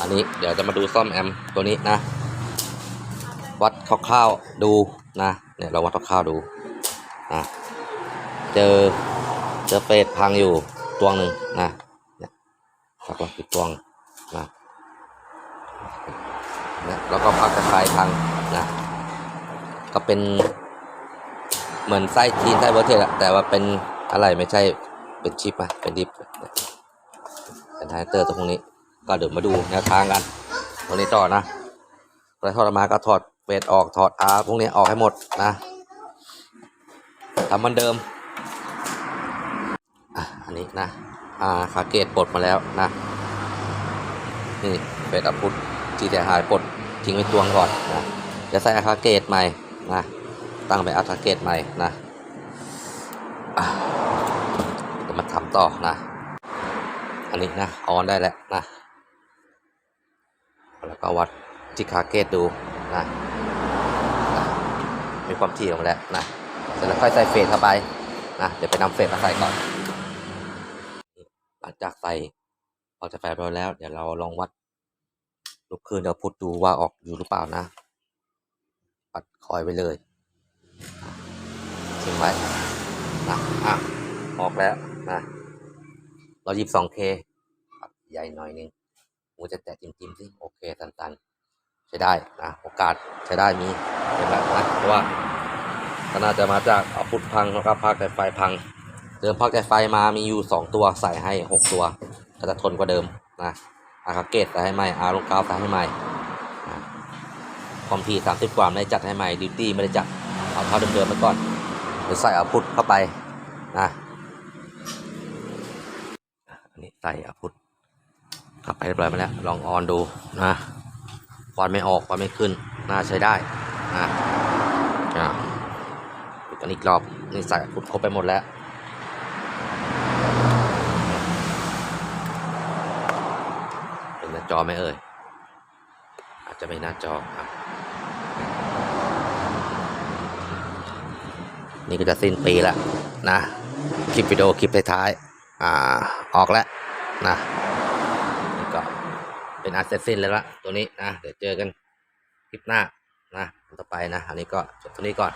อันนี้เดี๋ยวจะมาดูซ่อมแอมตัวนี้นะ วัดคร่าวๆดูนะเนี่ยเราวัดคร่าวๆดูนะเจอเจอเฟสพังอยู่ตัวหนึ่งนะเนี่ยสักว่าอีกตัวนะนี่ยแล้วก็พักกระไฟพังนะก็เป็นเหมือนไส้ทีนไส้เวอร์เทสแต่ว่าเป็นอะไรไม่ใช่เป็นชิปอะเป็นดิฟเป็นไฮเตอร์ตรงนี้ ก็เดี๋ยวมาดูแนวทางกันตรงนี้ต่อนะพอทอดออกมาก็ถอดเฟสออกถอดอาร์พวกนี้ออกให้หมดนะทำเหมือนเดิมอะอันนี้นะอาคาเกตปลดมาแล้วนะนี่เฟสอัพพุทที่เสียหายปลดทิ้งไว้ตวงก่อนนะจะใส่อาคาเกตใหม่นะตั้งไปอาคาเกตใหม่นะอะเดี๋ยวมาทำต่อนะ อันนี้นะออนได้แล้วนะ ก็วัดที่คาเกตดูนะนะมีความถี่ออกมาแล้วนะเสร็จแล้วค่อยใส่เฟสเข้าไปนะเดี๋ยวไปนำเฟสมาใส่ก่อน หลังจากใส่ออกจากไฟไปแล้ว เดี๋ยวเราลองวัดลูกคืนเดี๋ยวพุดดูว่าออกอยู่หรือเปล่านะปัดคอยไปเลยทิ้งไว้นะอะออกแล้วนะเราหยิบ 2K ครับใหญ่หน่อยนึง หูจะแตะจิ้มๆสิโอเคตันๆใช้ได้นะโอกาสใช้ได้มีเป็นแบบนะเพราะว่าก็น่าจะมาจากเอาพุทพังแล้วก็ภาคไฟไฟพัง เดิมภาคไฟไฟมามีอยู่ 2 ตัวใส่ให้ 6 ตัวก็จะทนกว่าเดิมนะอาคาเกตใส่ให้ใหม่อาลงกาวใส่ให้ใหม่นะความถี่30 กว่าไม่ได้จัดให้ใหม่ดิวตี้ไม่ได้จัดเอาเท่าเดิมๆไปก่อนเดี๋ยวใส่เอาพุทเข้าไปนะอันนี้ใส่อาพุท กลับไปเรียบร้อยมาแล้วลองออนดูนะควันไม่ออกควันไม่ขึ้น น่าใช้ได้นะอ่ากันอีกรอบนี่ใส่อาพุทครบไปหมดแล้วเป็นหน้าจอไหมเอ่ยอาจจะไม่หน้าจอครับนี่ก็จะสิ้นปีแล้วนะ คลิปวิดีโอคลิปท้ายๆอ่าออกแล้วนะ เป็นอันเสร็จสิ้นแล้วละตัวนี้นะ เดี๋ยวเจอกันคลิปหน้านะต่อไปนะ อันนี้ก็จบตัวนี้ก่อน